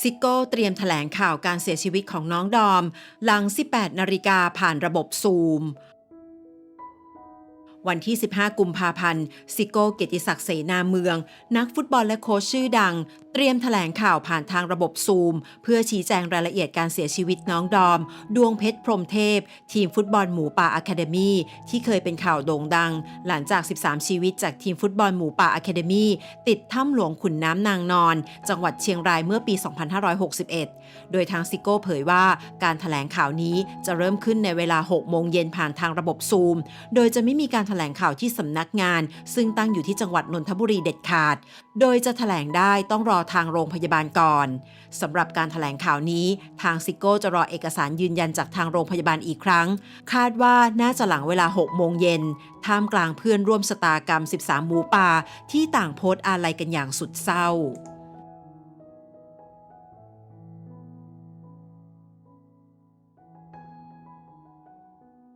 ซิโก้เตรียมแถลงข่าวการเสียชีวิตของน้องดอม หลัง 18 นาฬิกาผ่านระบบซูม วันที่ 15 กุมภาพันธ์ซิโก้เกียรติศักดิ์เสนาเมือง นักฟุตบอลและโค้ชชื่อดัง เตรียมแถลงข่าวผ่านทางระบบซูม เพื่อชี้แจงรายละเอียดการเสียชีวิตน้องดอม ดวงเพชรพรมเทพ ทีมฟุตบอลหมูป่าอะคาเดมีที่เคยเป็นข่าวโด่งดัง หลังจาก 13 ชีวิตจากทีมฟุตบอลหมูป่าอะคาเดมีติดถ้ำหลวงขุนน้ำนางนอน จังหวัดเชียงรายเมื่อปี 2561 โดยทางซิโก้เผยว่าการถแถลงข่าวนี้จะเริ่มขึ้นในเวลา 6 โมงเย็นผ่านทางระบบซูม โดยจะไม่มีการถแถลงข่าวที่สำนักงาน ซึ่งตั้งอยู่ที่จังหวัดนนทบุรีเด็ดขาด โดยจะถแถลงได้ต้องรอทางโรงพยาบาลก่อนสำหรับการถแถลงข่าวนี้ทางซิโก้จะรอเอกสารยืนยันจากทางโรงพยาบาลอีกครั้ง คาดว่าน่าจะหลังเวลา 6 โมงเย็นท่ามกลางเพื่อนร่วมสตากรรม 13 หมูป่าที่ต่างโพสต์อาลัยกันอย่างสุดเศร้า